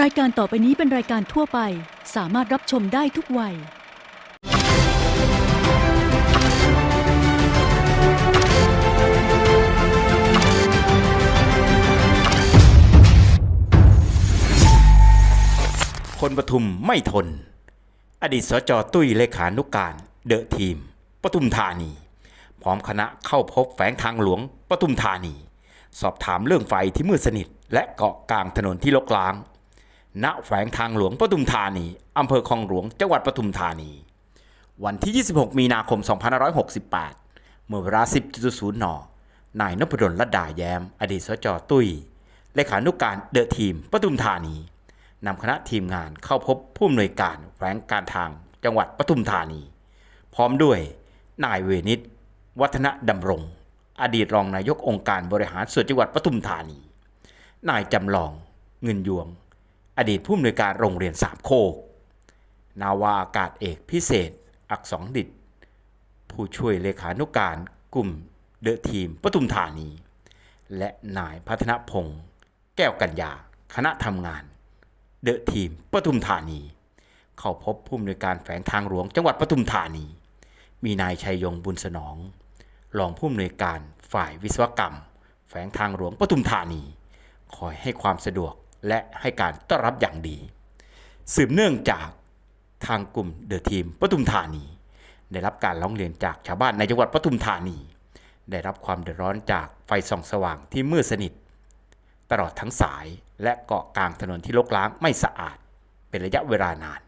รายการต่อไปนี้เป็นรายการทั่วไป สามารถรับชมได้ทุกวัย คนปทุมไม่ทน อดีตสจตุ้ยเลขานุกการเดอะทีมปทุมธานี พร้อมคณะเข้าพบแฝงทางหลวงปทุมธานี สอบถามเรื่องไฟที่มืดสนิท และเกาะกลางถนนที่ลกล้าง ณแฝงทางหลวงปทุมธานี อำเภอคลองหลวง จังหวัดปทุมธานี วันที่ 26 มีนาคม 2568 เมื่อเวลา 10.00 น นายนพดลรัตดาแย้ม อดีตสจตุ้ย เลขานุกการเดอะทีมปทุมธานี นำคณะทีมงานเข้าพบผู้อำนวยการแขวงการทางจังหวัดปทุมธานี พร้อมด้วย นายเวนิตวัฒนดำรง อดีตรองนายกองค์การบริหารส่วนจังหวัดปทุมธานี นายจำลอง เงินยวง อดีตผู้อำนวยการโรงเรียนสามโคก นาวาอากาศเอกพิเศษ อักษรดิต ผู้ช่วยเลขานุการกลุ่มเดอะทีมปทุมธานี และนายพัฒนพงศ์แก้วกัญญา คณะทำงาน เดอะทีมปทุมธานี เข้าพบผู้อำนวยการแฝงทางหลวงจังหวัดปทุมธานี มีนายชัยยงบุญสนองรองผู้อำนวยการฝ่ายวิศวกรรม แฝงทางหลวงปทุมธานี คอยให้ความสะดวก และให้การต้อนรับอย่างดี สืบเนื่องจากทางกลุ่มเดอะทีมปทุมธานี ได้รับการร้องเรียนจากชาวบ้านในจังหวัดปทุมธานี ได้รับความเดือดร้อนจากไฟส่องสว่างที่มืดสนิท ตลอดทั้งสายและเกาะกลางถนนที่รกร้างไม่สะอาด เป็นระยะเวลานาน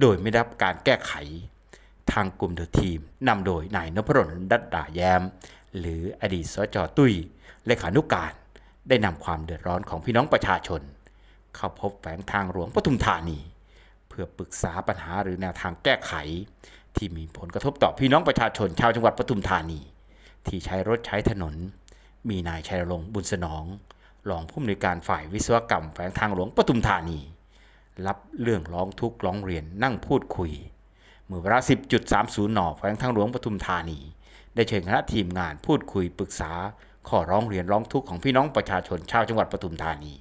โดยไม่ได้รับการแก้ไข ทางกลุ่มเดอะทีมนำโดยนายนพดลดัดดาแยม หรืออดีตสจตุ้ยเลขานุการได้นำความเดือดร้อนของพี่น้องประชาชน เข้าพบแฝงทางหลวงปทุมธานี เพื่อปรึกษาปัญหาหรือแนวทางแก้ไข ที่มีผลกระทบต่อพี่น้องประชาชนชาวจังหวัดปทุมธานี ที่ใช้รถใช้ถนน มีนายชัยรงค์บุญสนองรองผู้อำนวยการฝ่ายวิศวกรรมแฝงทางหลวงปทุมธานี รับเรื่องร้องทุกข์ร้องเรียนนั่งพูดคุยเมื่อเวลา10.30นแฝงทางหลวงปทุมธานี ได้เชิญคณะทีมงานพูดคุยปรึกษาข้อร้องเรียนร้องทุกข์ของพี่น้องประชาชนชาวจังหวัดปทุมธานี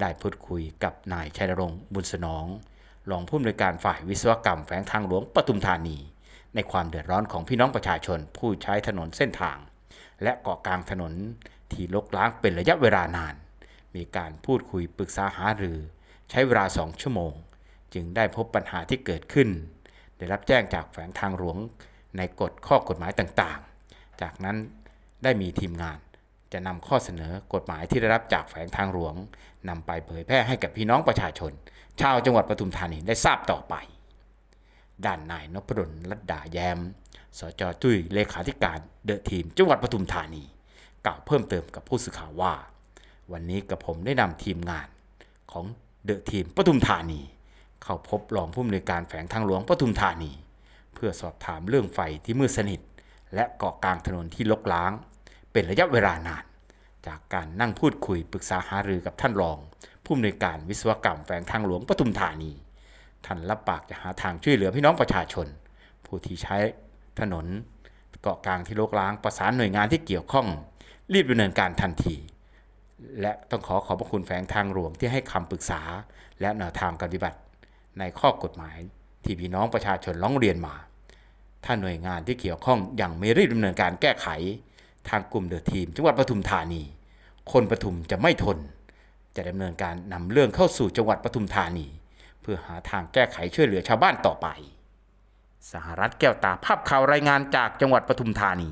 ได้พูดคุยกับนายชัยรงค์บุญสนองรองผู้อำนวยการฝ่ายวิศวกรรมแฝงทางหลวงปทุมธานี ในความเดือดร้อนของพี่น้องประชาชนผู้ใช้ถนนเส้นทาง และเกาะกลางถนนที่ลกล้างเป็นระยะเวลานาน มีการพูดคุยปรึกษาหารือ ใช้เวลาสองชั่วโมง จึงได้พบปัญหาที่เกิดขึ้น ได้รับแจ้งจากแฝงทางหลวงในกฎข้อกฎหมายต่างๆ จากนั้นได้มีทีมงาน จะนำข้อเสนอกฎหมายที่ได้รับจากแฝงทางหลวงนำไปเผยแพร่ให้กับพี่น้องประชาชน ชาวจังหวัดปทุมธานีได้ทราบต่อไป ด้านนายนพดลรัตดาแยม สจจุ้ยเลขาธิการเดอะทีมจังหวัดปทุมธานี กล่าวเพิ่มเติมกับผู้สื่อข่าวว่า วันนี้กับผมได้นำทีมงานของเดอะทีมปทุมธานี เข้าพบรองผู้อำนวยการแฝงทางหลวงปทุมธานี เพื่อสอบถามเรื่องไฟที่มืดสนิท และเกาะกลางถนนที่ลกล้าง เป็นระยะเวลานาน จากการนั่งพูดคุยปรึกษาหารือกับท่านรอง ผู้อำนวยการวิศวกรรมแฝงทางหลวงปทุมธานี ท่านรับปากจะหาทางช่วยเหลือพี่น้องประชาชน ผู้ที่ใช้ถนนเกาะกลางที่โลกล้างประสานหน่วยงานที่เกี่ยวข้อง รีบดำเนินการทันที และต้องขอขอบพระคุณแฝงทางหลวงที่ให้คำปรึกษา และแนวทางปฏิบัติ ในข้อกฎหมายที่พี่น้องประชาชนร้องเรียนมา ถ้าหน่วยงานที่เกี่ยวข้องยังไม่รีบดำเนินการแก้ไข ทางกลุ่มเดอะทีม จังหวัดปทุมธานี คนปทุมจะไม่ทน จะดำเนินการนำเรื่องเข้าสู่จังหวัดปทุมธานี เพื่อหาทางแก้ไขช่วยเหลือชาวบ้านต่อไป สหรัฐแก้วตาภาพข่าวรายงานจากจังหวัดปทุมธานี